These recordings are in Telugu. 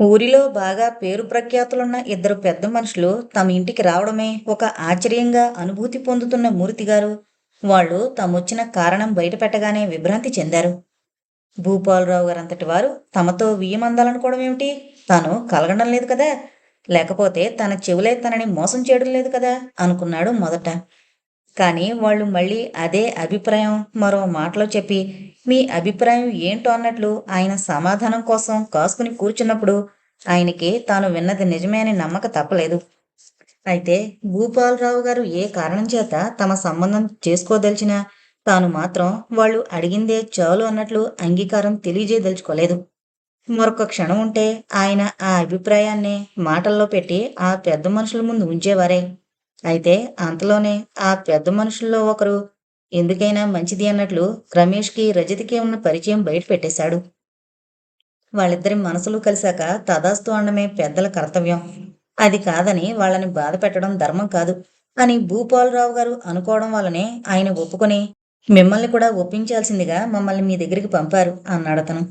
ఊరిలో బాగా పేరు ప్రఖ్యాతులున్న ఇద్దరు పెద్ద మనుషులు తమ ఇంటికి రావడమే ఒక ఆశ్చర్యంగా అనుభూతి పొందుతున్న మూర్తిగారు వాళ్ళు తమొచ్చిన కారణం బయటపెట్టగానే విభ్రాంతి చెందారు. భూపాలరావు గారంతటి వారు తమతో వియ్యమందాలనుకోవడం ఏమిటి తాను కలగడం లేదు కదా? లేకపోతే తన చెవులే తనని మోసం చేయడం లేదు కదా? అనుకున్నాడు మొదట. కానీ వాళ్ళు మళ్ళీ అదే అభిప్రాయం మరో మాటలో చెప్పి మీ అభిప్రాయం ఏంటో అన్నట్లు ఆయన సమాధానం కోసం కాసుకుని కూర్చున్నప్పుడు ఆయనకి తాను విన్నది నిజమే అని నమ్మక తప్పలేదు. అయితే భూపాలరావు గారు ఏ కారణం చేత తమ సంబంధం చేసుకోదలిచినా తాను మాత్రం వాళ్ళు అడిగిందే చాలు అన్నట్లు అంగీకారం తెలియజేయదలుచుకోలేదు. మరొక క్షణం ఉంటే ఆయన ఆ అభిప్రాయాన్ని మాటల్లో పెట్టి ఆ పెద్ద మనుషుల ముందు ఉంచేవారే. అయితే అంతలోనే ఆ పెద్ద మనుషుల్లో ఒకరు ఎందుకైనా మంచిది అన్నట్లు రమేష్కి రజతికి ఉన్న పరిచయం బయట పెట్టేశాడు. వాళ్ళిద్దరి మనసులు కలిశాక తదాస్తు అనడమే పెద్దల కర్తవ్యం. అది కాదని వాళ్ళని బాధ పెట్టడం ధర్మం కాదు అని భూపాలరావు గారు అనుకోవడం వల్లనే ఆయన ఒప్పుకొని మిమ్మల్ని కూడా ఒప్పించాల్సిందిగా మమ్మల్ని మీ దగ్గరికి పంపారు అన్నాడు అతను.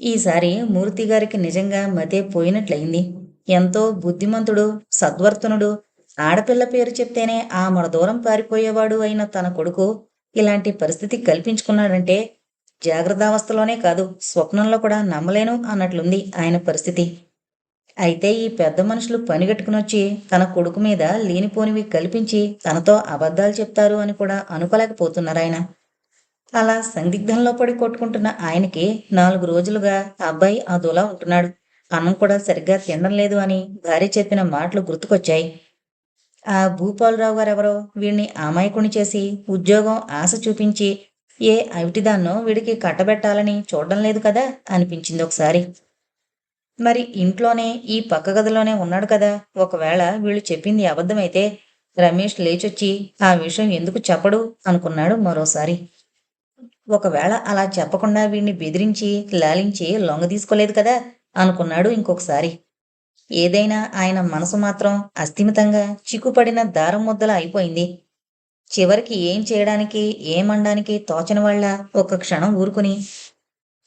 ఈసారి మూర్తి గారికి నిజంగా మతే పోయినట్లయింది. ఎంతో బుద్ధిమంతుడు సద్వర్తనుడు ఆడపిల్ల పేరు చెప్తేనే ఆ మన దూరం పారిపోయేవాడు అయిన తన కొడుకు ఇలాంటి పరిస్థితి కల్పించుకున్నాడంటే జాగ్రత్తావస్థలోనే కాదు స్వప్నంలో కూడా నమ్మలేను అన్నట్లుంది ఆయన పరిస్థితి. అయితే ఈ పెద్ద మనుషులు పనిగట్టుకునొచ్చి తన కొడుకు మీద లేనిపోనివి కల్పించి తనతో అబద్ధాలు చెప్తారు అని కూడా అనుకోలేకపోతున్నారు ఆయన. అలా సందిగ్ధంలో పడి కొట్టుకుంటున్న ఆయనకి నాలుగు రోజులుగా అబ్బాయి అదోలా ఉంటున్నాడు. అన్నం కూడా సరిగ్గా తినడం లేదు అని భార్య చెప్పిన మాటలు గుర్తుకొచ్చాయి. ఆ భూపాలరావు గారెవరో? వీడిని అమాయకుని చేసి ఉద్యోగం ఆశ చూపించి ఏ అవిటిదాన్నో వీడికి కట్టబెట్టాలని చూడడం లేదు కదా? అనిపించింది ఒకసారి. మరి ఇంట్లోనే ఈ పక్క గదిలోనే ఉన్నాడు కదా? ఒకవేళ వీళ్ళు చెప్పింది అబద్ధమైతే రమేష్ లేచొచ్చి ఆ విషయం ఎందుకు చెప్పడు? అనుకున్నాడు మరోసారి. ఒకవేళ అలా చెప్పకుండా వీడిని బెదిరించి లాలించి లొంగ తీసుకోలేదు కదా? అనుకున్నాడు ఇంకొకసారి. ఏదైనా ఆయన మనసు మాత్రం అస్థిమితంగా చిక్కుపడిన దారం ముద్దల అయిపోయింది. చివరికి ఏం చేయడానికి ఏమనడానికి తోచని వాళ్ళ ఒక క్షణం ఊరుకుని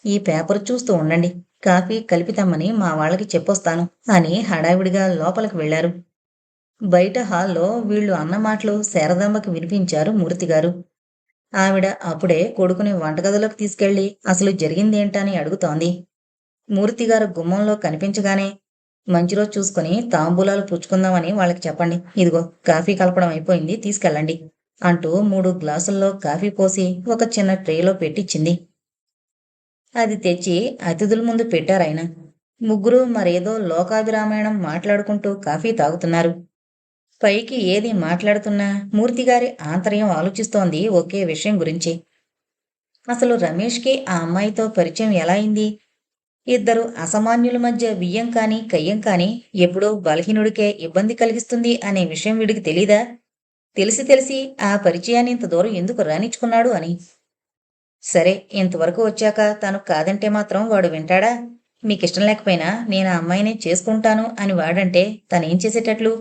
ఈ పేపర్ చూస్తూ ఉండండి. కాఫీ కలిపితమ్మని మా వాళ్ళకి చెప్పొస్తాను అని హడావిడిగా లోపలికి వెళ్ళారు బయట హాల్లో వీళ్ళు అన్న మాటలు శారదాంబకి వినిపించారు మూర్తిగారు ఆవిడ అప్పుడే కొడుకుని వంటగదిలోకి తీసుకెళ్ళి అసలు జరిగిందేంటని అడుగుతోంది. మూర్తిగారు గుమ్మంలో కనిపించగానే మంచి రోజు చూసుకుని తాంబూలాలు పుచ్చుకుందామని వాళ్ళకి చెప్పండి. ఇదిగో కాఫీ కలపడం అయిపోయింది తీసుకెళ్ళండి అంటూ మూడు గ్లాసుల్లో కాఫీ పోసి ఒక చిన్న ట్రేలో పెట్టించింది అది తెచ్చి అతిథుల ముందు పెట్టారాయన ముగ్గురు మరేదో లోకాభిరామాయణం మాట్లాడుకుంటూ కాఫీ తాగుతున్నారు. పైకి ఏది మాట్లాడుతున్నా మూర్తిగారి ఆంతర్యం ఆలోచిస్తోంది ఒకే విషయం గురించి. అసలు రమేష్కి ఆ అమ్మాయితో పరిచయం ఎలా అయింది? ఇద్దరు అసామాన్యుల మధ్య బియ్యం కానీ కయ్యం కానీ ఎప్పుడో బలహీనుడికే ఇబ్బంది కలిగిస్తుంది అనే విషయం వీడికి తెలీదా? తెలిసి తెలిసి ఆ పరిచయాన్ని ఇంత దూరం ఎందుకు రాణించుకున్నాడు అని. సరే ఇంతవరకు వచ్చాక తను కాదంటే మాత్రం వాడు వింటాడా? మీకిష్టం లేకపోయినా నేను ఆ అమ్మాయిని చేసుకుంటాను అని వాడంటే తనేం చేసేటట్లు?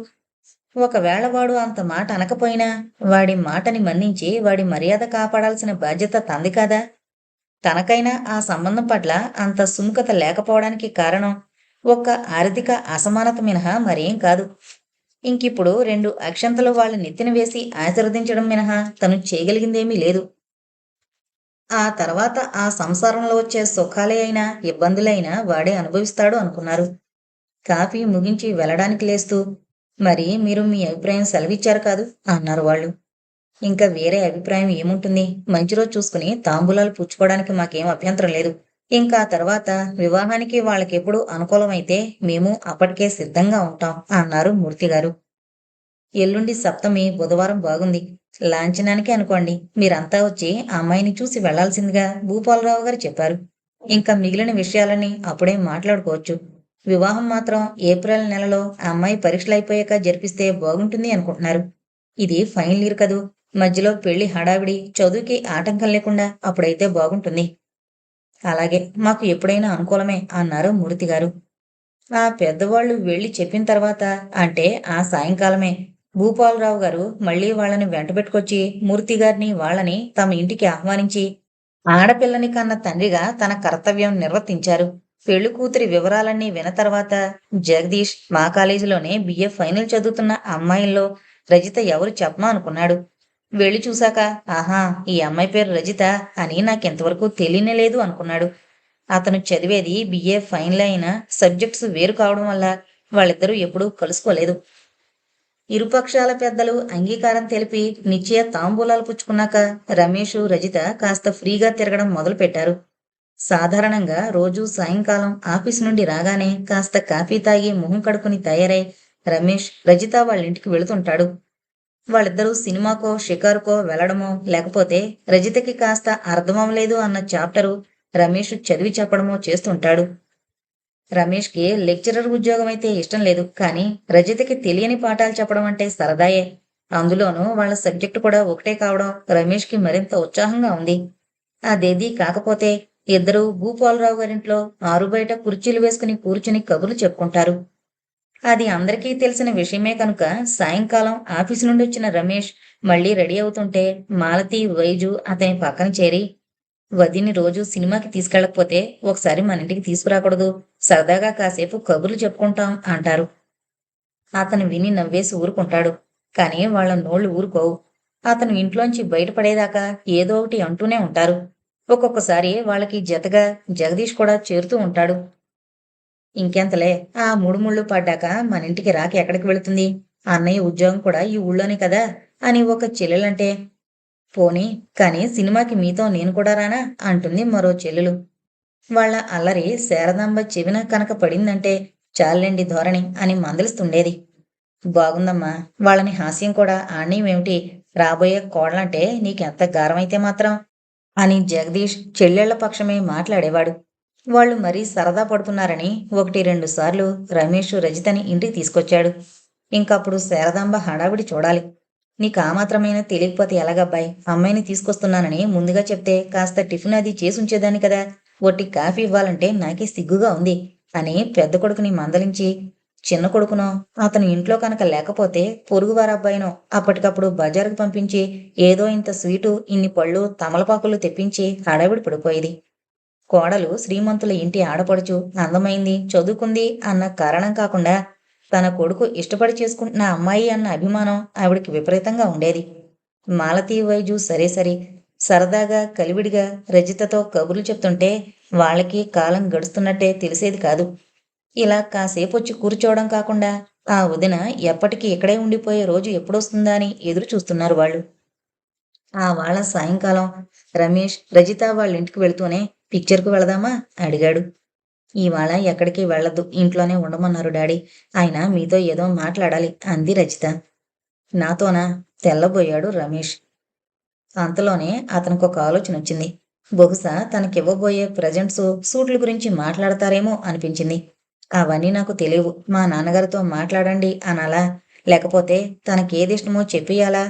ఒకవేళ వాడు అంత మాట అనకపోయినా వాడి మాటని మన్నించి వాడి మర్యాద కాపాడాల్సిన బాధ్యత తంది కాదా? తనకైనా ఆ సంబంధం పట్ల అంత సుముఖత లేకపోవడానికి కారణం ఒక్క ఆర్థిక అసమానత మినహా మరేం కాదు. ఇంకిప్పుడు రెండు అక్షంతలు వాళ్ళ నెత్తిన వేసి ఆశీర్వదించడం మినహా తను చేయగలిగిందేమీ లేదు. ఆ తర్వాత ఆ సంసారంలో వచ్చే సుఖాలే అయినా ఇబ్బందులైనా వాడే అనుభవిస్తాడు అనుకున్నారు. కాఫీ ముగించి వెళ్ళడానికి లేస్తూ మరి మీరు మీ అభిప్రాయం సెలవిచ్చారు కాదు? అన్నారు వాళ్ళు. ఇంకా వేరే అభిప్రాయం ఏముంటుంది? మంచి రోజు చూసుకుని తాంబూలాలు పుచ్చుకోవడానికి మాకేం అభ్యంతరం లేదు. ఇంకా తర్వాత వివాహానికి వాళ్ళకెప్పుడు అనుకూలమైతే మేము అప్పటికే సిద్ధంగా ఉంటాం అన్నారు మూర్తి గారు. ఎల్లుండి సప్తమి బుధవారం బాగుంది. లాంఛనానికి అనుకోండి. మీరంతా వచ్చి అమ్మాయిని చూసి వెళ్ళాల్సిందిగా భూపాలరావు గారు చెప్పారు. ఇంకా మిగిలిన విషయాలని అప్పుడే మాట్లాడుకోవచ్చు. వివాహం మాత్రం ఏప్రిల్ నెలలో ఆ అమ్మాయి పరీక్షలు అయిపోయాక జరిపిస్తే బాగుంటుంది అనుకుంటున్నారు. ఇది ఫైనల్ ఇయర్ కదూ? మధ్యలో పెళ్ళి హడావిడి చదువుకి ఆటంకం లేకుండా అప్పుడైతే బాగుంటుంది. అలాగే మాకు ఎప్పుడైనా అనుకూలమే అన్నారు మూర్తి గారు. ఆ పెద్దవాళ్ళు వెళ్ళి చెప్పిన తర్వాత అంటే ఆ సాయంకాలమే భూపాలరావు గారు మళ్ళీ వాళ్ళని వెంటబెట్టుకొచ్చి మూర్తి గారిని వాళ్ళని తమ ఇంటికి ఆహ్వానించి ఆడపిల్లని కన్న తండ్రిగా తన కర్తవ్యం నిర్వర్తించారు. పెళ్ళి కూతురి వివరాలన్నీ విన తర్వాత జగదీష్ మా కాలేజీలోనే బిఏ ఫైనల్ చదువుతున్న అమ్మాయిల్లో రజిత ఎవరు చెప్పమా అనుకున్నాడు. వెళ్ళి చూశాక ఆహా ఈ అమ్మాయి పేరు రజిత అని నాకెంతవరకు తెలియనే లేదు అనుకున్నాడు. అతను చదివేది బిఏ ఫైనల్ అయిన సబ్జెక్ట్స్ వేరు కావడం వల్ల వాళ్ళిద్దరూ ఎప్పుడూ కలుసుకోలేదు. ఇరుపక్షాల పెద్దలు అంగీకారం తెలిపి నిశ్చయ తాంబూలాలు పుచ్చుకున్నాక రమేష్ రజిత కాస్త ఫ్రీగా తిరగడం మొదలుపెట్టారు. సాధారణంగా రోజు సాయంకాలం ఆఫీస్ నుండి రాగానే కాస్త కాఫీ తాగి మొహం కడుకుని తయారై రమేష్ రజిత వాళ్ళ ఇంటికి వెళుతుంటాడు. వాళ్ళిద్దరూ సినిమాకో షికారుకో వెళ్ళడమో లేకపోతే రజితకి కాస్త అర్థమవలేదు అన్న చాప్టరు రమేష్ చదివి చెప్పడమో చేస్తుంటాడు. రమేష్కి లెక్చరర్ ఉద్యోగం అయితే ఇష్టం లేదు కానీ రజితకి తెలియని పాఠాలు చెప్పడం అంటే సరదాయే. అందులోనూ వాళ్ళ సబ్జెక్టు కూడా ఒకటే కావడం రమేష్కి మరింత ఉత్సాహంగా ఉంది. అదేదీ కాకపోతే ఇద్దరూ భూపాలరావు గారింట్లో ఆరు బయట కుర్చీలు వేసుకుని కూర్చుని కబుర్లు చెప్పుకుంటారు. అది అందరికీ తెలిసిన విషయమే కనుక సాయంకాలం ఆఫీసు నుండి వచ్చిన రమేష్ మళ్ళీ రెడీ అవుతుంటే మాలతి వైజు అతని పక్కన చేరి వదిని రోజు సినిమాకి తీసుకెళ్ళకపోతే ఒకసారి మన ఇంటికి తీసుకురాకూడదు. సరదాగా కాసేపు కబుర్లు చెప్పుకుంటాం అంటారు. అతను విని నవ్వేసి ఊరుకుంటాడు. కానీ వాళ్ళ నోళ్ళు ఊరుకోవు. అతను ఇంట్లోంచి బయటపడేదాకా ఏదో ఒకటి అంటూనే ఉంటారు. ఒక్కొక్కసారి వాళ్ళకి జతగా జగదీష్ కూడా చేరుతూ ఉంటాడు. ఇంకెంతలే? ఆ మూడు ముళ్ళు పడ్డాక మన ఇంటికి రాక ఎక్కడికి వెళుతుంది? అన్నయ్య ఉద్యోగం కూడా ఈ ఊళ్ళోనే కదా? అని ఒక చెల్లెలంటే పోనీ కానీ సినిమాకి మీతో నేను కూడా రానా? అంటుంది మరో చెల్లెలు. వాళ్ళ అల్లరి శారదాంబ చెవిన కనుక పడిందంటే చాలండి ధోరణి అని మందలిస్తుండేది. బాగుందమ్మా వాళ్ళని హాస్యం కూడా ఆణ్యమేమిటి రాబోయే కోడలంటే నీకెంత గారమైతే మాత్రం? అని జగదీష్ చెల్లెళ్ళ పక్షమే మాట్లాడేవాడు. వాళ్ళు మరీ సరదా పడుతున్నారని ఒకటి రెండు సార్లు రమేష్ రజితని ఇంటికి తీసుకొచ్చాడు. ఇంకప్పుడు శారదాంబ హడావిడి చూడాలి. నీకు ఆ మాత్రమైనా తెలియకపోతే ఎలాగబ్బాయి? అమ్మాయిని తీసుకొస్తున్నానని ముందుగా చెప్తే కాస్త టిఫిన్ అది చేసి ఉంచేదాన్ని కదా. ఒట్టి కాఫీ ఇవ్వాలంటే నాకే సిగ్గుగా ఉంది అని పెద్ద కొడుకుని మందలించి చిన్న కొడుకునో అతను ఇంట్లో కనుక లేకపోతే పొరుగువారబ్బాయినో అప్పటికప్పుడు బజారుకు పంపించి ఏదో ఇంత స్వీటు ఇన్ని పళ్ళు తమలపాకులు తెప్పించి హడావిడి పడిపోయేది. కోడలు శ్రీమంతుల ఇంటి ఆడపడుచు అందమైంది చదువుకుంది అన్న కారణం కాకుండా తన కొడుకు ఇష్టపడి చేసుకుంటున్న అమ్మాయి అన్న అభిమానం ఆవిడికి విపరీతంగా ఉండేది. మాలతీ వైజు సరే సరే. సరదాగా కలివిడిగా రజితతో కబుర్లు చెప్తుంటే వాళ్ళకి కాలం గడుస్తున్నట్టే తెలిసేది కాదు. ఇలా కాసేపు వచ్చి కూర్చోవడం కాకుండా ఆ వదిన ఎప్పటికీ ఇక్కడే ఉండిపోయే రోజు ఎప్పుడొస్తుందా అని ఎదురు చూస్తున్నారు వాళ్ళు. ఆ వాళ్ళ సాయంకాలం రమేష్ రజిత వాళ్ళ ఇంటికి వెళుతూనే పిక్చర్కు వెళదామా? అడిగాడు. ఇవాళ ఎక్కడికి వెళ్ళదు. ఇంట్లోనే ఉండమన్నారు డాడీ. ఆయన మీతో ఏదో మాట్లాడాలి అంది రచిత. నాతోనా? తెల్లబోయాడు రమేష్. అంతలోనే అతనికి ఒక ఆలోచన వచ్చింది. బహుశా తనకివ్వబోయే ప్రజెంట్స్ సూట్ల గురించి మాట్లాడతారేమో అనిపించింది. అవన్నీ నాకు తెలియవు. మా నాన్నగారితో మాట్లాడండి అనాలా? లేకపోతే తనకేది ఇష్టమో చెప్పియాలా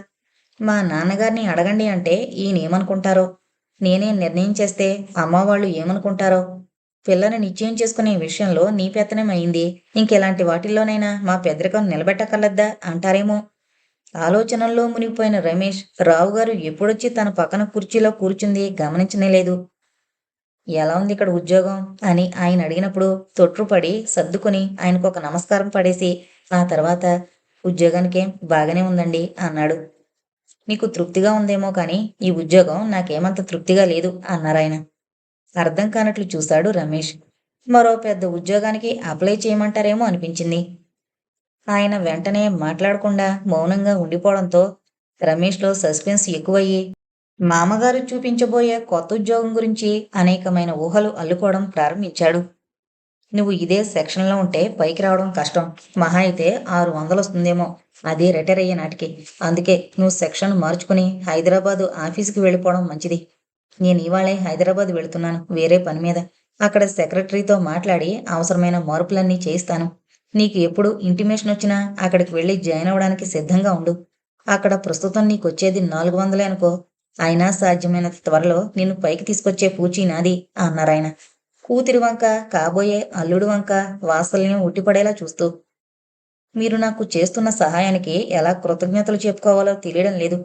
మా నాన్నగారిని అడగండి అంటే ఈయనేమనుకుంటారో? నేనే నిర్ణయం చేస్తే అమ్మ వాళ్ళు ఏమనుకుంటారో? పిల్లని నిశ్చయం చేసుకునే విషయంలో నీ పెత్తనం అయింది ఇంకెలాంటి వాటిల్లోనైనా మా పెద్దరికం నిలబెట్టకలద్దా అంటారేమో? ఆలోచనల్లో మునిగిపోయిన రమేష్ రావుగారు ఎప్పుడొచ్చి తన పక్కన కుర్చీలో కూర్చుంది గమనించనేలేదు ఎలా ఉంది ఇక్కడ ఉద్యోగం? అని ఆయన అడిగినప్పుడు తొట్టుపడి సర్దుకుని ఆయనకు ఒక నమస్కారం పడేసి ఆ తర్వాత ఉద్యోగానికేం బాగానే ఉందండి అన్నాడు. నీకు తృప్తిగా ఉందేమో కానీ ఈ ఉద్యోగం నాకేమంత తృప్తిగా లేదు అన్నారాయన అర్థం కానట్లు చూశాడు రమేష్. మరో పెద్ద ఉద్యోగానికి అప్లై చేయమంటారేమో అనిపించింది. ఆయన వెంటనే మాట్లాడకుండా మౌనంగా ఉండిపోవడంతో రమేష్లో సస్పెన్స్ ఎక్కువయ్యి మామగారు చూపించబోయే కొత్త ఉద్యోగం గురించి అనేకమైన ఊహలు అల్లుకోవడం ప్రారంభించాడు. నువ్వు ఇదే సెక్షన్లో ఉంటే పైకి రావడం కష్టం. మహా అయితే ఆరు వందలు వస్తుందేమో అది రిటైర్ అయ్యే నాటికి. అందుకే నువ్వు సెక్షన్ మార్చుకుని హైదరాబాదు ఆఫీస్కి వెళ్ళిపోవడం మంచిది. నేను ఇవాళే హైదరాబాద్ వెళుతున్నాను వేరే పని మీద. అక్కడ సెక్రటరీతో మాట్లాడి అవసరమైన మార్పులన్నీ చేయిస్తాను. నీకు ఎప్పుడు ఇంటిమేషన్ వచ్చినా అక్కడికి వెళ్ళి జాయిన్ అవ్వడానికి సిద్ధంగా ఉండు. అక్కడ ప్రస్తుతం నీకు వచ్చేది నాలుగు వందలే అనుకో. అయినా సాధ్యమైనంత త్వరలో నిన్ను పైకి తీసుకొచ్చే పూచీ నాది అన్నారాయన కూతురి వంక కాబోయే అల్లుడు వంక వాసల్ని ఉట్టిపడేలా చూస్తూ మీరు నాకు చేస్తున్న సహాయానికి ఎలా కృతజ్ఞతలు చెప్పుకోవాలో తెలియడం లేదు.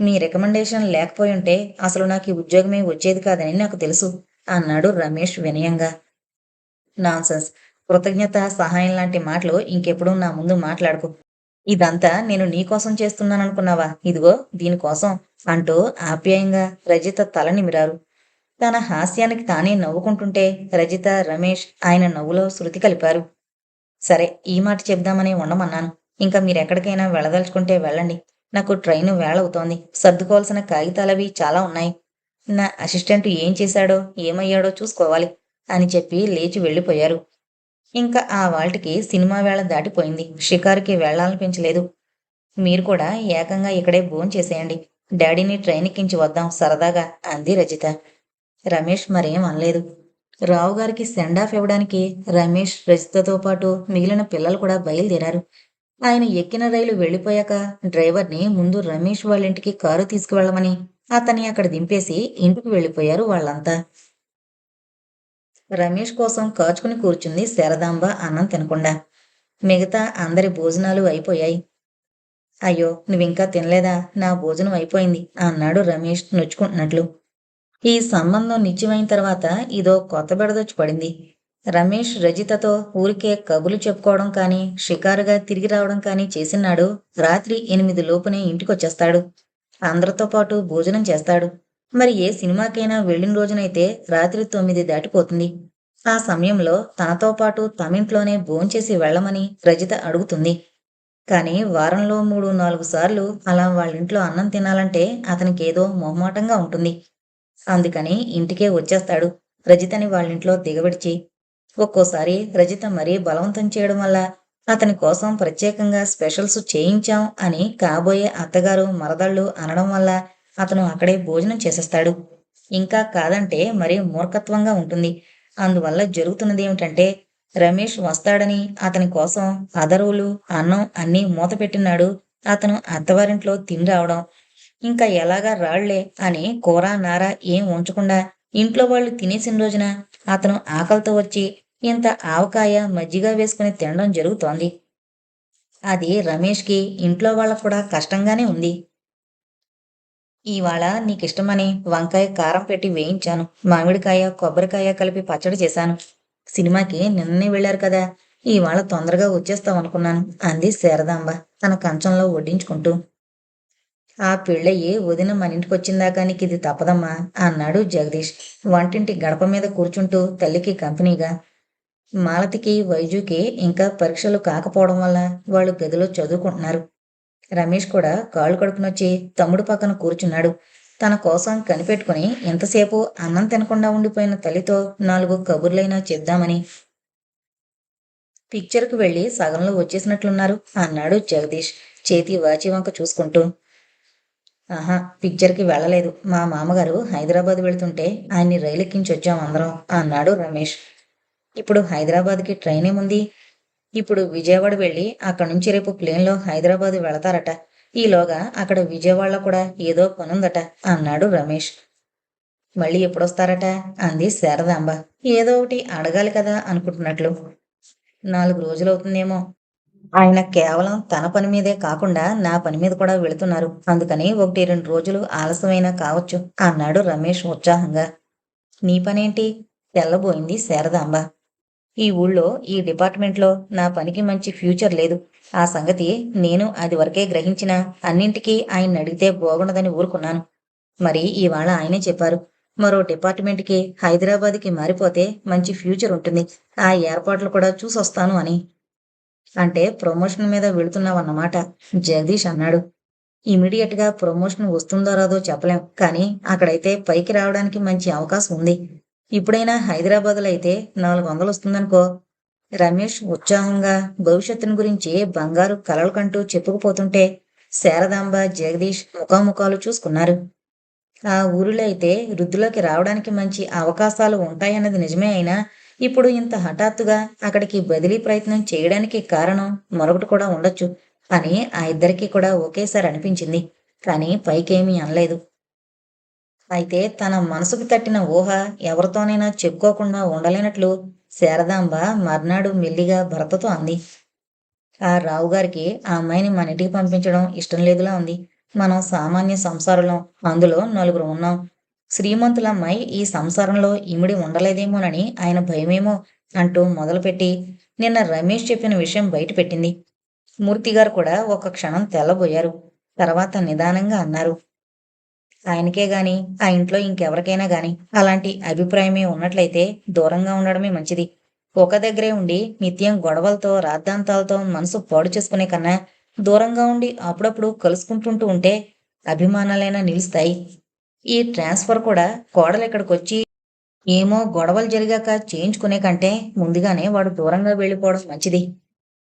మీ రికమెండేషన్ లేకపోయి ఉంటే అసలు నాకు ఈ ఉద్యోగమే వచ్చేది కాదని నాకు తెలుసు అన్నాడు రమేష్ వినయంగా. నాన్సెన్స్ కృతజ్ఞత సహాయం లాంటి మాటలు ఇంకెప్పుడు నా ముందు మాట్లాడుకు. ఇదంతా నేను నీకోసం చేస్తున్నాననుకున్నావా? ఇదిగో దీనికోసం అంటూ ఆప్యాయంగా రజిత తల నిమిరారు. తన హాస్యానికి తానే నవ్వుకుంటుంటే రజిత రమేష్ ఆయన నవ్వులో శృతి కలిపారు. సరే ఈ మాట చెప్దామని ఉండమన్నాను. ఇంకా మీరెక్కడికైనా వెళ్ళదలుచుకుంటే వెళ్ళండి. నాకు ట్రైన్ వేళవుతోంది సర్దుకోవాల్సిన కాగితాలవి చాలా ఉన్నాయి. నా అసిస్టెంట్ ఏం చేశాడో ఏమయ్యాడో చూసుకోవాలి అని చెప్పి లేచి వెళ్ళిపోయారు. ఇంకా ఆ వాల్టికి సినిమా వేళ దాటిపోయింది. షికారుకి వెళ్ళాలనిపించలేదు. మీరు కూడా ఏకంగా ఇక్కడే భోన్ చేసేయండి డాడీని ట్రైన్ ఎక్కించి వద్దాం సరదాగా అంది రజిత. రమేష్ మరేం అనలేదు. రావు గారికి సెండ్ ఆఫ్ ఇవ్వడానికి రమేష్ రజితతో పాటు మిగిలిన పిల్లలు కూడా బయలుదేరారు. ఆయన ఎక్కిన రైలు వెళ్ళిపోయాక డ్రైవర్ని ముందు రమేష్ వాళ్ళ ఇంటికి కారు తీసుకువెళ్ళమని అతన్ని అక్కడ దింపేసి ఇంటికి వెళ్ళిపోయారు వాళ్ళంతా. రమేష్ కోసం కాచుకుని కూర్చుంది శారదాంబ అన్నం తినకుండా. మిగతా అందరి భోజనాలు అయిపోయాయి. అయ్యో నువ్వింకా తినలేదా? నా భోజనం అయిపోయింది అన్నాడు రమేష్ నొచ్చుకుంటున్నట్లు. ఈ సంబంధం నిత్యమైన తర్వాత ఇదో కొత్త బెడదొచ్చి పడింది. రమేష్ రజితతో ఊరికే కబులు చెప్పుకోవడం కానీ షికారుగా తిరిగి రావడం కానీ చేసినాడు. రాత్రి ఎనిమిది లోపునే ఇంటికొచ్చేస్తాడు. అందరితో పాటు భోజనం చేస్తాడు. మరి ఏ సినిమాకైనా వెళ్ళిన రోజునైతే రాత్రి తొమ్మిది దాటిపోతుంది. ఆ సమయంలో తనతో పాటు తమింట్లోనే భోంచేసి వెళ్ళమని రజిత అడుగుతుంది. కానీ వారంలో మూడు నాలుగు సార్లు అలా వాళ్ళింట్లో అన్నం తినాలంటే అతనికి ఏదో మొహమాటంగా ఉంటుంది. అందుకని ఇంటికే వచ్చేస్తాడు. రజితని వాళ్ళింట్లో దిగబడిచి ఒక్కోసారి రజిత మరీ బలవంతం చేయడం వల్ల అతని కోసం ప్రత్యేకంగా స్పెషల్స్ చేయించాం అని కాబోయే అత్తగారు మరదళ్ళు అనడం వల్ల అతను అక్కడే భోజనం చేసేస్తాడు. ఇంకా కాదంటే మరీ మూర్ఖత్వంగా ఉంటుంది. అందువల్ల జరుగుతున్నది ఏమిటంటే రమేష్ వస్తాడని అతని కోసం అదరువులు అన్నం అన్నీ మూత పెట్టినాడు అతను అత్తవారింట్లో తిని రావడం ఇంకా ఎలాగా రాళ్ళే అని కూర నార ఏం ఉంచకుండా ఇంట్లో వాళ్ళు తినేసిన రోజున అతను ఆకలితో వచ్చి ఇంత ఆవకాయ మజ్జిగ వేసుకుని తినడం జరుగుతోంది. అది రమేష్కి ఇంట్లో వాళ్ళకు కూడా కష్టంగానే ఉంది. ఇవాళ నీకిష్టమని వంకాయ కారం పెట్టి వేయించాను. మామిడికాయ కొబ్బరికాయ కలిపి పచ్చడి చేశాను. సినిమాకి నిన్నే వెళ్ళారు కదా. ఇవాళ తొందరగా వచ్చేస్తాం అనుకున్నాను అంది శారదాంబ తన కంచంలో వడ్డించుకుంటూ. ఆ పెళ్ళయ్యి వదిన మన ఇంటికి వచ్చిందాకా నీకు ఇది తప్పదమ్మా అన్నాడు జగదీష్. వంటింటి గడప మీద కూర్చుంటూ తల్లికి కంపెనీగా మాలతికి వైజుకి ఇంకా పరీక్షలు కాకపోవడం వల్ల వాళ్ళు గదిలో చదువుకుంటున్నారు. రమేష్ కూడా కాళ్ళు కడుపునొచ్చి తమ్ముడు పక్కన కూర్చున్నాడు. తన కోసం కనిపెట్టుకుని ఎంతసేపు అన్నం తినకుండా ఉండిపోయిన తల్లితో నాలుగు కబుర్లైనా చెప్దామని. పిక్చర్కు వెళ్ళి సగంలో వచ్చేసినట్లున్నారు అన్నాడు జగదీష్. చేతి వాచి వంక చూసుకుంటూ. ఆహా పిక్చర్కి వెళ్ళలేదు. మా మామగారు హైదరాబాద్ వెళ్తుంటే ఆయన్ని రైలు ఎక్కించి వచ్చాం అందరం. అన్నాడు రమేష్. ఇప్పుడు హైదరాబాద్కి ట్రైన్ ఏముంది? ఇప్పుడు విజయవాడ వెళ్ళి అక్కడి నుంచి రేపు ప్లేన్లో హైదరాబాద్ వెళతారట. ఈలోగా అక్కడ విజయవాడలో కూడా ఏదో పనుందట అన్నాడు రమేష్. మళ్ళీ ఎప్పుడొస్తారట? అంది శారదాంబ. ఏదో ఒకటి అడగాలి కదా అనుకుంటున్నట్లు. నాలుగు రోజులవుతుందేమో. ఆయన కేవలం తన పని మీదే కాకుండా నా పని మీద కూడా వెళుతున్నారు. అందుకని ఒకటి రెండు రోజులు ఆలస్యమైనా కావచ్చు అన్నాడు రమేష్ ఉత్సాహంగా. నీ పనేంటి? తెల్లబోయింది శారదాంబ. ఈ ఊళ్ళో ఈ డిపార్ట్మెంట్లో నా పనికి మంచి ఫ్యూచర్ లేదు. ఆ సంగతి నేను అది వరకే గ్రహించిన. అన్నింటికీ ఆయన అడిగితే బాగుండదని ఊరుకున్నాను. మరి ఇవాళ ఆయనే చెప్పారు. మరో డిపార్ట్మెంట్కి హైదరాబాద్కి మారిపోతే మంచి ఫ్యూచర్ ఉంటుంది. ఆ ఏర్పాట్లు కూడా చూసొస్తాను అని. అంటే ప్రమోషన్ మీద వెళుతున్నావన్నమాట. జగదీష్ అన్నాడు. ఇమీడియట్గా ప్రమోషన్ వస్తుందో రాదో చెప్పలేం. కానీ అక్కడైతే పైకి రావడానికి మంచి అవకాశం ఉంది. ఇప్పుడైనా హైదరాబాద్లో అయితే నాలుగు వందలు వస్తుందనుకో. రమేష్ ఉత్సాహంగా భవిష్యత్తుని గురించి బంగారు కలలు కంటూ చెప్పుకుపోతుంటే శారదాంబ జగదీష్ ముఖాముఖాలు చూసుకున్నారు. ఆ ఊరిలో అయితే వృద్ధిలోకి రావడానికి మంచి అవకాశాలు ఉంటాయన్నది నిజమే అయినా ఇప్పుడు ఇంత హఠాత్తుగా అక్కడికి బదిలీ ప్రయత్నం చేయడానికి కారణం మరొకటి కూడా ఉండొచ్చు. అని ఆ ఇద్దరికీ కూడా ఒకేసారి అనిపించింది. కానీ పైకేమీ అనలేదు. అయితే తన మనసుకు తట్టిన ఊహ ఎవరితోనైనా చెప్పుకోకుండా ఉండలేనట్లు శారదాంబ మర్నాడు మెల్లిగా భర్తతో అంది. ఆ రావు గారికి ఆ అమ్మాయిని మన ఇంటికి పంపించడం ఇష్టం లేదులా ఉంది. మనం సామాన్య సంసారంలో అందులో నలుగురు ఉన్నాం. శ్రీమంతులమ్మాయి ఈ సంసారంలో ఇమిడి ఉండలేదేమోనని ఆయన భయమేమో అంటూ మొదలుపెట్టి నిన్న రమేష్ చెప్పిన విషయం బయటపెట్టింది మూర్తిగారు కూడా ఒక క్షణం తెల్లబోయారు. తర్వాత నిదానంగా అన్నారు. ఆయనకే గాని ఆ ఇంట్లో ఇంకెవరికైనా గాని అలాంటి అభిప్రాయమే ఉన్నట్లయితే దూరంగా ఉండడమే మంచిది. ఒక దగ్గరే ఉండి నిత్యం గొడవలతో రాద్ధాంతాలతో మనసు పాడు చేసుకునే కన్నా దూరంగా ఉండి అప్పుడప్పుడు కలుసుకుంటుంటూ ఉంటే అభిమానాలైనా నిలుస్తాయి. ఈ ట్రాన్స్ఫర్ కూడా కోడలు ఇక్కడికి వచ్చి ఏమో గొడవలు జరిగాక చేయించుకునే కంటే ముందుగానే వాడు దూరంగా వెళ్ళిపోవడం మంచిది.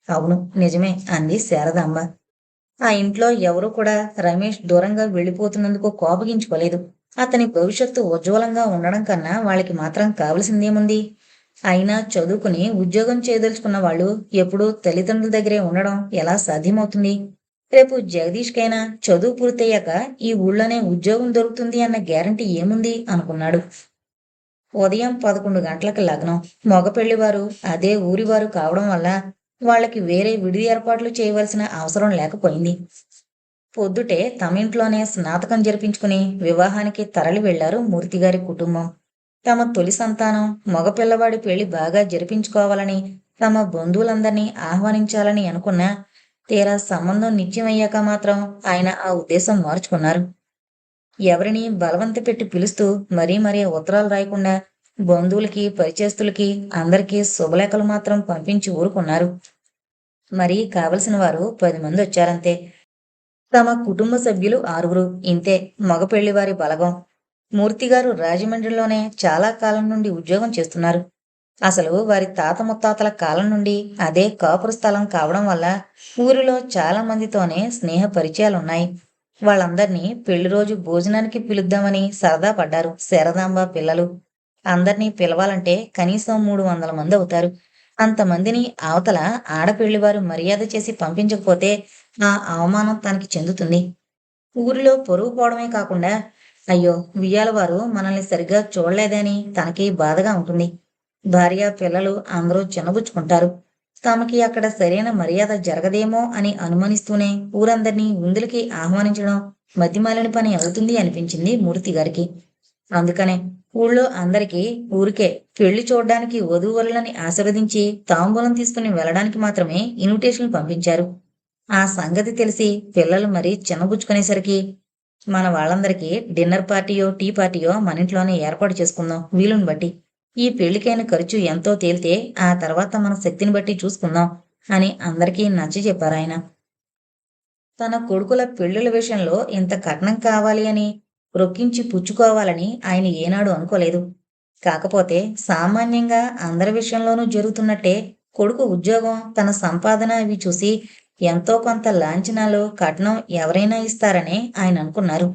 అవును నిజమే అంది శారదాంబ. ఆ ఇంట్లో ఎవరూ కూడా రమేష్ దూరంగా వెళ్ళిపోతున్నందుకు కోపగించుకోలేదు. అతని భవిష్యత్తు ఉజ్వలంగా ఉండడం కన్నా వాళ్ళకి మాత్రం కావలసిందేముంది? అయినా చదువుకుని ఉద్యోగం చేయదలుచుకున్న వాళ్ళు ఎప్పుడూ తల్లిదండ్రుల దగ్గరే ఉండడం ఎలా సాధ్యమవుతుంది? రేపు జగదీష్కైనా చదువు పూర్తయ్యాక ఈ ఊళ్ళోనే ఉద్యోగం దొరుకుతుంది అన్న గ్యారంటీ ఏముంది అనుకున్నాడు. ఉదయం పదకొండు గంటలకు లగ్నం. మగ పెళ్ళివారు అదే ఊరివారు కావడం వల్ల వాళ్ళకి వేరే విడి ఏర్పాట్లు చేయవలసిన అవసరం లేకపోయింది. పొద్దుటే తమ ఇంట్లోనే స్నాతకం జరిపించుకుని వివాహానికి తరలి వెళ్ళారు మూర్తిగారి కుటుంబం. తమ తొలి సంతానం మగపిల్లవాడి పెళ్ళి బాగా జరిపించుకోవాలని తమ బంధువులందరినీ ఆహ్వానించాలని అనుకున్నా తీరా సంబంధం నిత్యమయ్యాక మాత్రం ఆయన ఆ ఉద్దేశం మార్చుకున్నారు. ఎవరిని బలవంత పెట్టి పిలుస్తూ మరీ మరీ ఉత్తరాలు రాయకుండా బంధువులకి పరిచయస్తులకి అందరికీ శుభలేఖలు మాత్రం పంపించి ఊరుకున్నారు. మరి కావలసిన వారు పది మంది వచ్చారంతే. తమ కుటుంబ సభ్యులు ఆరుగురు ఇంతే మగ పెళ్ళివారి బలగం. మూర్తిగారు రాజమండ్రిలోనే చాలా కాలం నుండి ఉద్యోగం చేస్తున్నారు. అసలు వారి తాత ముత్తాతల కాలం నుండి అదే కాపురు స్థలం కావడం వల్ల ఊరిలో చాలా మందితోనే స్నేహ పరిచయాలున్నాయి వాళ్ళందర్నీ పెళ్ళి రోజు భోజనానికి పిలుద్దామని సరదా పడ్డారు శారదాంబ పిల్లలు. అందర్నీ పిలవాలంటే కనీసం మూడు వందల మంది అవుతారు. అంతమందిని అవతల ఆడపెళ్ళివారు మర్యాద చేసి పంపించకపోతే ఆ అవమానం తనకి చెందుతుంది. ఊరిలో పొరుగు పోవడమే కాకుండా అయ్యో వియ్యాలవారు మనల్ని సరిగ్గా చూడలేదని తనకి బాధగా ఉంటుంది. భార్య పిల్లలు అందరూ చిన్నబుచ్చుకుంటారు తమకి అక్కడ సరైన మర్యాద జరగదేమో అని అనుమానిస్తూనే ఊరందరినీ విందులకి ఆహ్వానించడం మతిమాలిన పని అవుతుంది అనిపించింది మూర్తి గారికి. అందుకనే ఊళ్ళో అందరికీ ఊరికే పెళ్ళి చూడడానికి వధూవరులని ఆశీర్వదించి తాంబూలం తీసుకుని వెళ్ళడానికి మాత్రమే ఇన్విటేషన్లు పంపించారు. ఆ సంగతి తెలిసి పిల్లలు మరీ చిన్నబుచ్చుకునేసరికి మన వాళ్ళందరికీ డిన్నర్ పార్టీయో టీ పార్టీయో మన ఇంట్లోనే ఏర్పాటు చేసుకుందాం వీలుని బట్టి. ఈ పెళ్ళికైన ఖర్చు ఎంతో తేలితే ఆ తర్వాత మన శక్తిని బట్టి చూసుకుందాం అని అందరికీ నచ్చి చెప్పారాయన తన కొడుకుల పెళ్ళిళ్ళ విషయంలో ఇంత కట్నం కావాలి అని రొక్కించి పుచ్చుకోవాలని ఆయన ఏనాడు అనుకోలేదు. కాకపోతే సామాన్యంగా అందరి విషయంలోనూ జరుగుతున్నట్టే కొడుకు ఉద్యోగం తన సంపాదన అవి చూసి ఎంతో కొంత లాంఛనాలు కట్నం ఎవరైనా ఇస్తారని ఆయన అనుకున్నారు.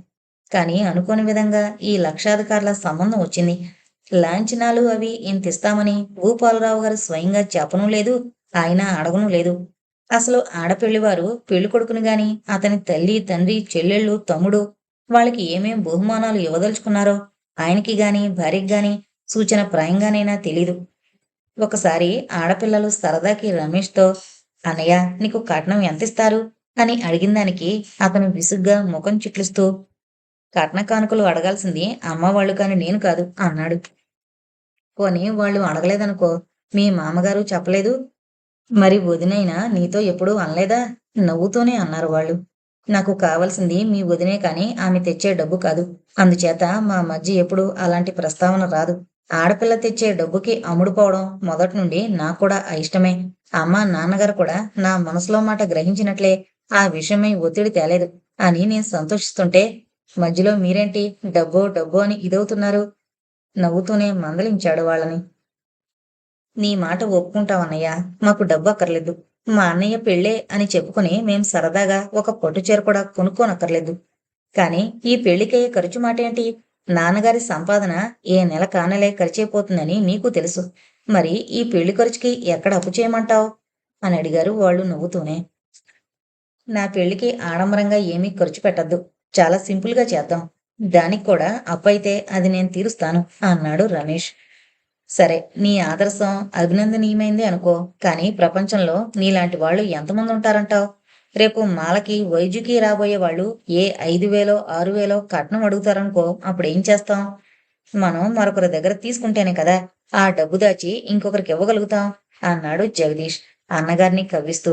కానీ అనుకోని విధంగా ఈ లక్షాధికారుల సంబంధం వచ్చింది. లాంఛనాలు అవి ఇంత ఇస్తామని భూపాలరావు గారు స్వయంగా చెప్పను లేదు ఆయన అడగను లేదు. అసలు ఆడపిల్లివారు పెళ్ళి కొడుకును గాని అతని తల్లి తండ్రి చెల్లెళ్ళు తమ్ముడు వాళ్ళకి ఏమేం బహుమానాలు ఇవ్వదలుచుకున్నారో ఆయనకి గాని భార్యకి గాని సూచన ప్రాయంగానైనా తెలీదు. ఒకసారి ఆడపిల్లలు సరదాకి రమేష్తో అన్నయ్య నీకు కట్నం ఎంత ఇస్తారు అని అడిగిన దానికి అతను విసుగ్గా ముఖం చిట్లిస్తూ కట్న కానుకలు అడగాల్సింది అమ్మ వాళ్ళు కాని నేను కాదు అన్నాడు. పోనీ వాళ్ళు అడగలేదనుకో మీ మామగారు చెప్పలేదు? మరి వదినైనా నీతో ఎప్పుడూ అనలేదా? నవ్వుతూనే అన్నారు వాళ్ళు. నాకు కావలసింది మీ వదినే కాని ఆమె తెచ్చే డబ్బు కాదు. అందుచేత మా మధ్య ఎప్పుడు అలాంటి ప్రస్తావన రాదు. ఆడపిల్ల తెచ్చే డబ్బుకి అమ్ముడుపోవడం మొదటి నుండి నాకు కూడా ఇష్టమే అమ్మ నాన్నగారు కూడా నా మనసులో మాట గ్రహించినట్లే ఆ విషయమై ఒత్తిడి తేలేదు అని నేను సంతోషిస్తుంటే మధ్యలో మీరేంటి? డబ్బో డబ్బో అని ఇదవుతున్నారు. నవ్వుతూనే మందలించాడు వాళ్ళని. నీ మాట ఒప్పుకుంటావన్నయ్యా మాకు డబ్బు అక్కర్లేదు మా అన్నయ్య పెళ్ళే అని చెప్పుకుని మేం సరదాగా ఒక పట్టు చీర కూడా కొనుక్కోనక్కర్లేదు. కానీ ఈ పెళ్ళికయ్యే ఖర్చు మాట ఏంటి? నాన్నగారి సంపాదన ఏ నెల కానలే ఖర్చైపోతుందని నీకు తెలుసు. మరి ఈ పెళ్ళి ఖర్చుకి ఎక్కడ అప్పు చేయమంటావు? అని అడిగారు వాళ్ళు నవ్వుతూనే. నా పెళ్ళికి ఆడంబరంగా ఏమీ ఖర్చు పెట్టద్దు. చాలా సింపుల్గా చేద్దాం. దానికి కూడా అప్పైతే అది నేను తీరుస్తాను అన్నాడు రమేష్. సరే నీ ఆదర్శం అభినందనీయమైంది అనుకో కానీ ప్రపంచంలో నీలాంటి వాళ్ళు ఎంతమంది ఉంటారంటావు? రేపు మాలకి వైద్యుకి రాబోయే వాళ్ళు ఏ ఐదు వేలో ఆరు వేలో కట్నం అడుగుతారనుకో అప్పుడు ఏం చేస్తాం? మనం మరొకరి దగ్గర తీసుకుంటేనే కదా ఆ డబ్బు దాచి ఇంకొకరికి ఇవ్వగలుగుతాం అన్నాడు జగదీష్ అన్నగారిని కవ్విస్తూ.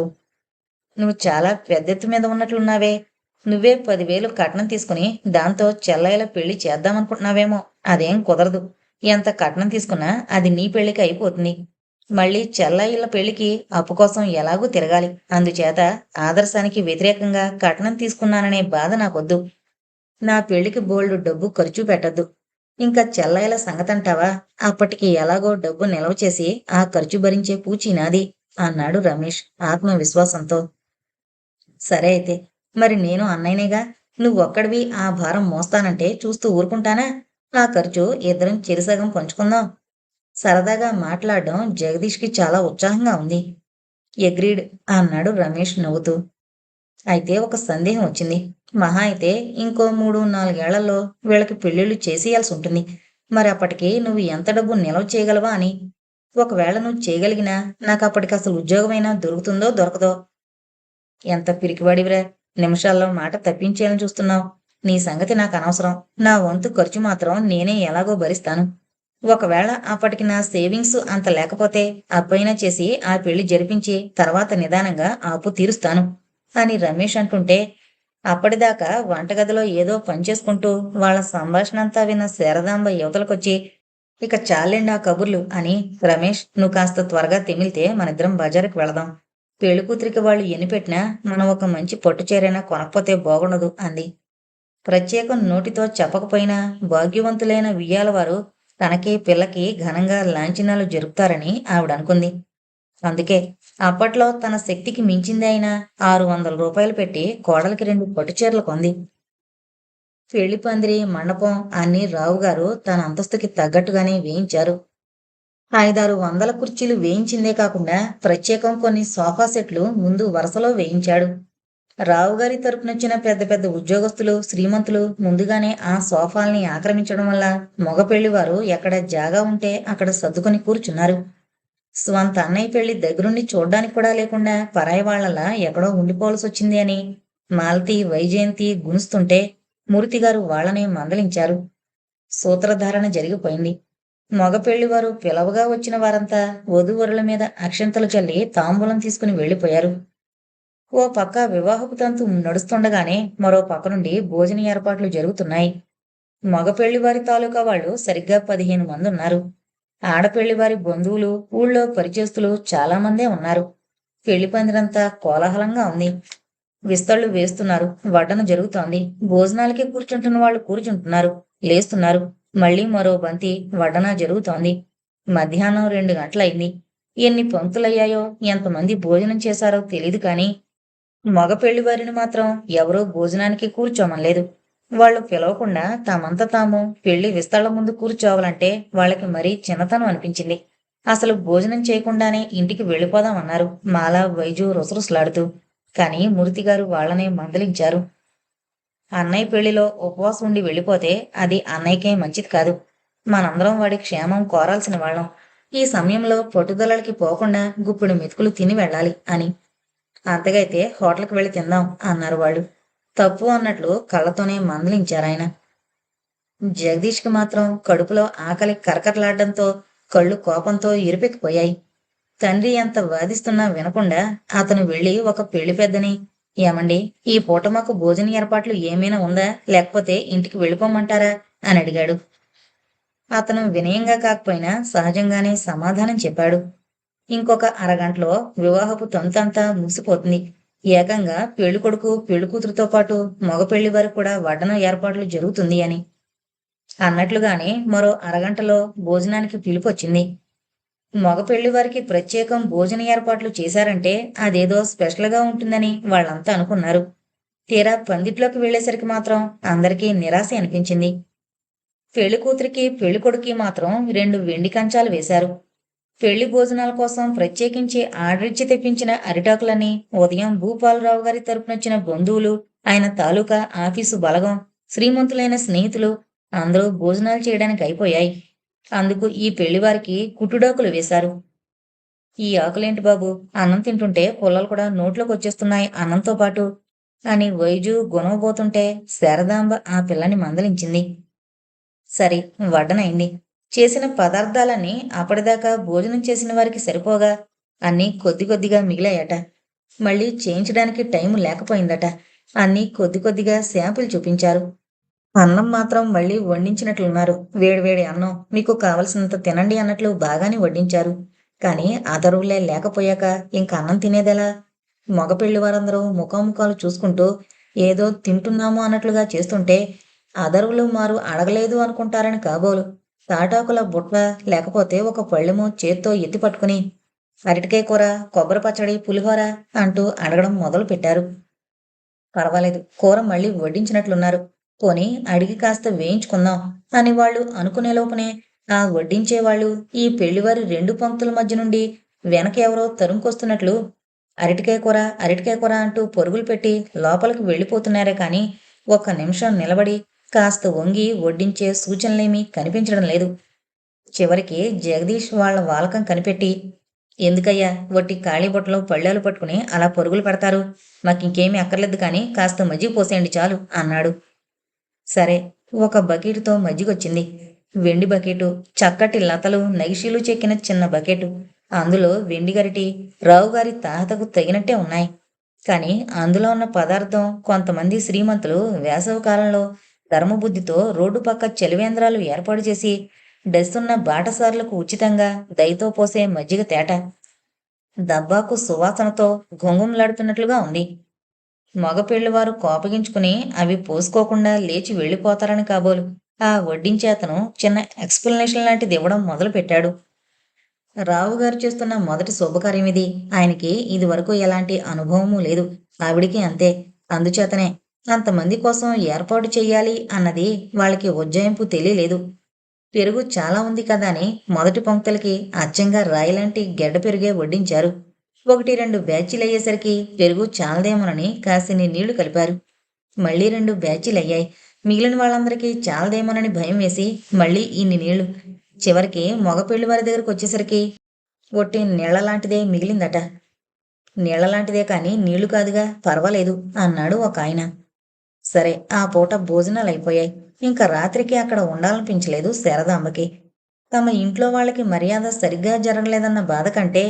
నువ్వు చాలా పెద్దెత్తు మీద ఉన్నట్లున్నావే నువ్వే పదివేలు కట్నం తీసుకుని దాంతో చెల్లయ్యల పెళ్ళి చేద్దామనుకుంటున్నావేమో. అదేం కుదరదు. ఎంత కట్నం తీసుకున్నా అది నీ పెళ్ళికి అయిపోతుంది. మళ్ళీ చెల్లయ్యల పెళ్ళికి అప్పు కోసం ఎలాగూ తిరగాలి. అందుచేత ఆదర్శానికి వ్యతిరేకంగా కట్నం తీసుకున్నాననే బాధ నాకొద్దు. నా పెళ్ళికి బోల్డు డబ్బు ఖర్చు పెట్టద్దు. ఇంకా చెల్లయ్యల సంగతంటావా? అప్పటికి ఎలాగో డబ్బు నిల్వ చేసి ఆ ఖర్చు భరించే పూచి నాది అన్నాడు రమేష్ ఆత్మవిశ్వాసంతో. సరే అయితే మరి నేను అన్నయ్యనేగా? నువ్వు ఒక్కడివి ఆ భారం మోస్తానంటే చూస్తూ ఊరుకుంటానా? నా ఖర్చు ఇద్దరం చెరిసగం పంచుకుందాం. సరదాగా మాట్లాడడం జగదీష్కి చాలా ఉత్సాహంగా ఉంది. ఎగ్రీడ్ అన్నాడు రమేష్ నవ్వుతూ. అయితే ఒక సందేహం వచ్చింది. మహా అయితే ఇంకో మూడు నాలుగేళ్ళలో వీళ్ళకి పెళ్ళిళ్ళు చేసేయాల్సి ఉంటుంది. మరి అప్పటికి నువ్వు ఎంత డబ్బు నిల్వ చేయగలవా అని. ఒకవేళ నువ్వు చేయగలిగినా నాకు అప్పటికి అసలు ఉద్యోగమైనా దొరుకుతుందో దొరకదో? ఎంత పిరికివాడివిరా? నిమిషాల్లో మాట తప్పించేయాలని చూస్తున్నావు. నీ సంగతి నాకు అనవసరం. నా వంతు ఖర్చు మాత్రం నేనే ఎలాగో భరిస్తాను. ఒకవేళ అప్పటికి నా సేవింగ్స్ అంత లేకపోతే అప్పైనా చేసి ఆ పెళ్ళి జరిపించి తర్వాత నిదానంగా అప్పు తీరుస్తాను అని రమేష్ అంటుంటే అప్పటిదాకా వంటగదిలో ఏదో పనిచేసుకుంటూ వాళ్ళ సంభాషణ అంతా విన్న శారదాంబ యువతలకొచ్చి ఇక చాలండి ఆ కబుర్లు అని రమేష్ నువ్వు కాస్త త్వరగా తెమిలితే మనిద్దరం బజారుకి వెళదాం. పెళ్ళి కూతురికి వాళ్ళు ఎనిపెట్టినా మనం ఒక మంచి పట్టుచీరైనా కొనకపోతే బాగుండదు అంది. ప్రత్యేకం నోటితో చెప్పకపోయినా భాగ్యవంతులైన వియ్యాల వారు తనకి పిల్లకి ఘనంగా లాంఛనాలు జరుపుతారని ఆవిడ అనుకుంది. అందుకే అప్పట్లో తన శక్తికి మించింది అయినా ఆరు వందల రూపాయలు పెట్టి కోడలికి రెండు పట్టుచీరలు కొంది. పెళ్ళి పందిరి మండపం అన్ని రావు గారు తన అంతస్తుకి తగ్గట్టుగానే వేయించారు. ఐదారు వందల కుర్చీలు వేయించిందే కాకుండా ప్రత్యేకం కొన్ని సోఫా సెట్లు ముందు వరుసలో వేయించాడు. రావు గారి తరపునొచ్చిన పెద్ద పెద్ద ఉద్యోగస్తులు శ్రీమంతులు ముందుగానే ఆ సోఫాల్ని ఆక్రమించడం వల్ల మగ పెళ్ళివారు ఎక్కడ జాగా ఉంటే అక్కడ సర్దుకొని కూర్చున్నారు. స్వంత అన్నయ్య పెళ్ళి దగ్గరుండి చూడ్డానికి కూడా లేకుండా పరాయి వాళ్ళలా ఎక్కడో ఉండిపోవలసి వచ్చింది అని మాలతి వైజయంతి గునుస్తుంటే మూర్తిగారు వాళ్ళనే మందలించారు. సూత్రధారణ జరిగిపోయింది. మగ పెళ్ళివారు పిలవగా వచ్చిన వారంతా వధూవరుల మీద అక్షంతలు చల్లి తాంబూలం తీసుకుని వెళ్ళిపోయారు ఓ పక్క వివాహపు తంతు నడుస్తుండగానే మరో పక్క నుండి భోజన ఏర్పాట్లు జరుగుతున్నాయి. మగ పెళ్ళివారి తాలూకా వాళ్ళు సరిగ్గా పదిహేను మంది ఉన్నారు. ఆడపెళ్ళివారి బంధువులు ఊళ్ళో పరిచయస్తులు చాలా మందే ఉన్నారు. పెళ్ళి పందిరంతా కోలాహలంగా ఉంది. విస్తళ్ళు వేస్తున్నారు. వడ్డన జరుగుతోంది. భోజనాలకి కూర్చుంటున్న వాళ్ళు కూర్చుంటున్నారు. లేస్తున్నారు. మళ్ళీ మరో బంతి వడన జరుగుతోంది. మధ్యాహ్నం రెండు గంటలైంది. ఎన్ని పంక్తులయ్యాయో ఎంతమంది భోజనం చేశారో తెలియదు కానీ మగ పెళ్ళివారిని మాత్రం ఎవరూ భోజనానికి కూర్చోమనలేదు. వాళ్ళు పిలవకుండా తామంతా తాము పెళ్ళి విస్తళ్ళ ముందు కూర్చోవాలంటే వాళ్ళకి మరీ చిన్నతనం అనిపించింది. అసలు భోజనం చేయకుండానే ఇంటికి వెళ్ళిపోదామన్నారు. మాలా వైజు రుసరుసలాడుతూ. కానీ మూర్తిగారు వాళ్ళనే మందలించారు. అన్నయ్య పెళ్ళిలో ఉపవాసం ఉండి వెళ్ళిపోతే అది అన్నయ్యకే మంచిది కాదు. మనందరం వాడి క్షేమం కోరాల్సిన వాళ్ళం. ఈ సమయంలో పట్టుదలకి పోకుండా గుప్పుడు మెతుకులు తిని వెళ్ళాలి అని. అంతగైతే హోటల్కి వెళ్ళి తిందాం అన్నారు వాళ్ళు తప్పు అన్నట్లు కళ్ళతోనే మందలించారాయన జగదీష్కి మాత్రం కడుపులో ఆకలి కరకరలాడడంతో కళ్ళు కోపంతో ఇరుపెక్కిపోయాయి. తండ్రి ఎంత వాదిస్తున్నా వినకుండా అతను వెళ్ళి ఒక పెళ్ళి పెద్దని ఏమండి ఈ పూట మాకు భోజన ఏర్పాట్లు ఏమైనా ఉందా? లేకపోతే ఇంటికి వెళ్ళిపోమంటారా? అని అడిగాడు. అతను వినయంగా కాకపోయినా సహజంగానే సమాధానం చెప్పాడు. ఇంకొక అరగంటలో వివాహపు తంతంతా ముగిసిపోతుంది. ఏకంగా పెళ్ళి కొడుకు పెళ్ళి కూతురుతో పాటు మగ పెళ్ళి వారికి కూడా వడ్డన ఏర్పాట్లు జరుగుతుంది అని. అన్నట్లుగానే మరో అరగంటలో భోజనానికి పిలుపొచ్చింది మగ పెళ్ళి వారికి ప్రత్యేకం భోజన ఏర్పాట్లు చేశారంటే అదేదో స్పెషల్గా ఉంటుందని వాళ్ళంతా అనుకున్నారు. తీరా పందిట్లోకి వెళ్ళేసరికి మాత్రం అందరికీ నిరాశ అనిపించింది. పెళ్ళి కూతురికి పెళ్ళి కొడుకి మాత్రం రెండు వెండి కంచాలు వేశారు. పెళ్ళి భోజనాల కోసం ప్రత్యేకించి ఆర్డరిచ్చి తెప్పించిన అరిటాకులని ఉదయం భూపాలరావు గారి తరపునొచ్చిన బంధువులు ఆయన తాలూకా ఆఫీసు బలగం శ్రీమంతులైన స్నేహితులు అందరూ భోజనాలు చేయడానికి అయిపోయాయి. అందుకు ఈ పెళ్ళివారికి కుట్టుడాకులు వేశారు. ఈ ఆకులేంటి బాబు? అన్నం తింటుంటే పుల్లలు కూడా నోట్లోకి వచ్చేస్తున్నాయి అన్నంతో పాటు. అని వైజు గుణవబోతుంటే శారదాంబ ఆ పిల్లని మందలించింది. సరే వడ్డనైంది. చేసిన పదార్థాలన్నీ అప్పటిదాకా భోజనం చేసిన వారికి సరిపోగా అన్నీ కొద్ది కొద్దిగా మిగిలాయట. మళ్ళీ చేయించడానికి టైం లేకపోయిందట. అన్నీ కొద్ది కొద్దిగా శాంపుల్ చూపించారు. అన్నం మాత్రం మళ్ళీ వండించినట్లున్నారు వేడివేడి అన్నం మీకు కావలసినంత తినండి అన్నట్లు బాగానే వడ్డించారు. కానీ అదరువులే లేకపోయాక ఇంక అన్నం తినేదెలా? మగపెళ్ళి వారందరూ ముఖాముఖాలు చూసుకుంటూ ఏదో తింటున్నాము అన్నట్లుగా చేస్తుంటే అదరువులు మారు అడగలేదు అనుకుంటారని కాబోలు. తాటాకుల బుట్ట లేకపోతే ఒక పళ్ళెము చేత్తో ఎత్తి పట్టుకుని అరటికాయ కూర కొబ్బరి పచ్చడి పులిహోర అంటూ అడగడం మొదలు పెట్టారు పర్వాలేదు కూర మళ్ళీ వడ్డించినట్లున్నారు. పోని అడిగి కాస్త వేయించుకుందాం అని వాళ్ళు అనుకునే లోపనే ఆ వడ్డించేవాళ్ళు ఈ పెళ్ళివారి రెండు పంక్తుల మధ్య నుండి వెనక ఎవరో తరుముకొస్తున్నట్లు అరటికాయ కూర అరటికాయ కూర అంటూ పొరుగులు పెట్టి లోపలికి వెళ్ళిపోతున్నారే కానీ ఒక్క నిమిషం నిలబడి కాస్త వంగి వడ్డించే సూచనలేమీ కనిపించడం లేదు. చివరికి జగదీష్ వాళ్ళ వాలకం కనిపెట్టి ఎందుకయ్యా వట్టి ఖాళీ బుట్టలో పళ్ళాలు పట్టుకుని అలా పరుగులు పెడతారు? మాకింకేమీ అక్కర్లేదు కానీ కాస్త మజ్జిగ పోసేయండి చాలు అన్నాడు. సరే ఒక బకెట్తో మజ్జిగొచ్చింది. వెండి బకెటు చక్కటి లతలు నగిషీలు చెక్కిన చిన్న బకెటు. అందులో వెండి గరిటి రావుగారి తాహతకు తగినట్టే ఉన్నాయి. కానీ అందులో ఉన్న పదార్థం కొంతమంది శ్రీమంతులు వేసవి కాలంలో ధర్మబుద్ధితో రోడ్డు పక్క చెలివేంద్రాలు ఏర్పాటు చేసి డస్సున్న బాటసార్లకు ఉచితంగా దయతో పోసే మజ్జిగ తేట. దబ్బాకు సువాసనతో గుంగుంలాడుతున్నట్లుగా ఉంది. మగపెళ్ళివారు కోపగించుకుని అవి పోసుకోకుండా లేచి వెళ్ళిపోతారని కాబోలు. ఆ వడ్డించేతను చిన్న ఎక్స్ప్లెనేషన్ లాంటిది ఇవ్వడం మొదలు పెట్టాడు రావు గారు చేస్తున్న మొదటి శుభకార్యం ఇది. ఆయనకి ఇదివరకు ఎలాంటి అనుభవము లేదు. ఆవిడికి అంతే. అందుచేతనే అంతమంది కోసం ఏర్పాటు చేయాలి అన్నది వాళ్ళకి ఉజ్జాయింపు తెలియలేదు. పెరుగు చాలా ఉంది కదా అని మొదటి పంక్తులకి అచ్చంగా రాయిలాంటి గెడ్డ పెరుగే వడ్డించారు. ఒకటి రెండు బ్యాచీలు అయ్యేసరికి పెరుగు చాలదేమోనని కాసిని నీళ్ళు కలిపారు. మళ్ళీ రెండు బ్యాచీలు అయ్యాయి. మిగిలిన వాళ్ళందరికీ చాలదేమోనని భయం వేసి మళ్ళీ ఇన్ని నీళ్ళు. చివరికి మగపెళ్ళి వారి దగ్గరకు వచ్చేసరికి ఒట్టి నీళ్ళ లాంటిదే మిగిలిందట. నీళ్ళ లాంటిదే కానీ నీళ్ళు కాదుగా పర్వాలేదు అన్నాడు ఒక ఆయన. సరే ఆ పూట భోజనాలు అయిపోయాయి. ఇంకా రాత్రికి అక్కడ ఉండాలనిపించలేదు శారదాంబకి తమ ఇంట్లో వాళ్ళకి మర్యాద సరిగ్గా జరగలేదన్న బాధ కంటే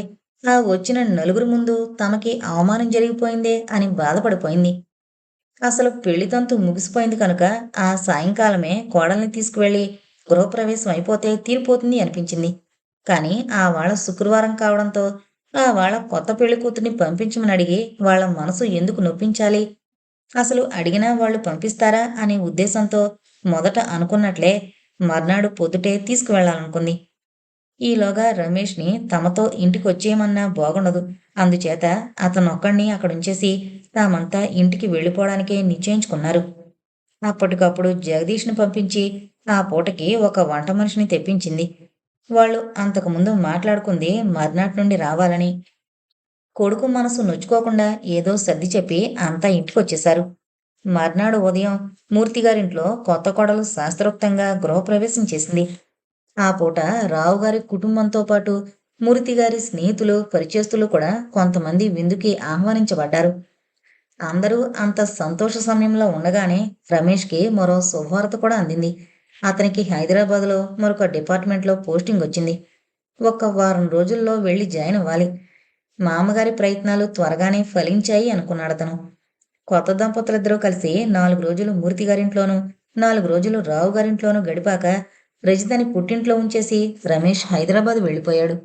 ఆ వచ్చిన నలుగురు ముందు తమకి అవమానం జరిగిపోయిందే అని బాధపడిపోయింది. అసలు పెళ్ళితంతు ముగిసిపోయింది కనుక ఆ సాయంకాలమే కోడల్ని తీసుకువెళ్ళి గృహప్రవేశం అయిపోతే తీరిపోతుంది అనిపించింది. కానీ ఆ వాళ్ళ శుక్రవారం కావడంతో ఆ వాళ్ళ కొత్త పెళ్ళి కూతుర్ని పంపించమని అడిగి వాళ్ళ మనసు ఎందుకు నొప్పించాలి? అసలు అడిగినా వాళ్ళు పంపిస్తారా అనే ఉద్దేశంతో మొదట అనుకున్నట్లే మర్నాడు పొద్దుటే తీసుకువెళ్ళాలనుకుంది ఈలోగా రమేష్ని తమతో ఇంటికి వచ్చేయమన్నా బాగుండదు. అందుచేత అతనొక్కడిని అక్కడుంచేసి తామంతా ఇంటికి వెళ్ళిపోవడానికే నిశ్చయించుకున్నారు. అప్పటికప్పుడు జగదీష్ని పంపించి ఆ పూటకి ఒక వంట మనిషిని తెప్పించింది. వాళ్ళు అంతకుముందు మాట్లాడుకుంది మర్నాటి నుండి రావాలని. కొడుకు మనసు నొచ్చుకోకుండా ఏదో సర్ది చెప్పి అంతా ఇంటికొచ్చేశారు. మర్నాడు ఉదయం మూర్తిగారింట్లో కొత్త కోడలు శాస్త్రోక్తంగా గృహప్రవేశం చేసింది. ఆ పూట రావుగారి కుటుంబంతో పాటు మూర్తిగారి స్నేహితులు పరిచయస్తులు కూడా కొంతమంది విందుకి ఆహ్వానించబడ్డారు. అందరూ అంత సంతోష సమయంలో ఉండగానే రమేష్కి మరో శుభవార్త కూడా అందింది. అతనికి హైదరాబాద్లో మరొక డిపార్ట్మెంట్లో పోస్టింగ్ వచ్చింది. ఒక వారం రోజుల్లో వెళ్ళి జాయిన్ అవ్వాలి. మామగారి ప్రయత్నాలు త్వరగానే ఫలించాయి అనుకున్నాడు అతను. కొత్త దంపతులిద్దరూ కలిసి నాలుగు రోజులు మూర్తి గారింట్లోనూ నాలుగు రోజులు రావు గారింట్లోనూ గడిపాక రజితని పుట్టింట్లో ఉంచేసి రమేష్ హైదరాబాద్ వెళ్ళిపోయాడు.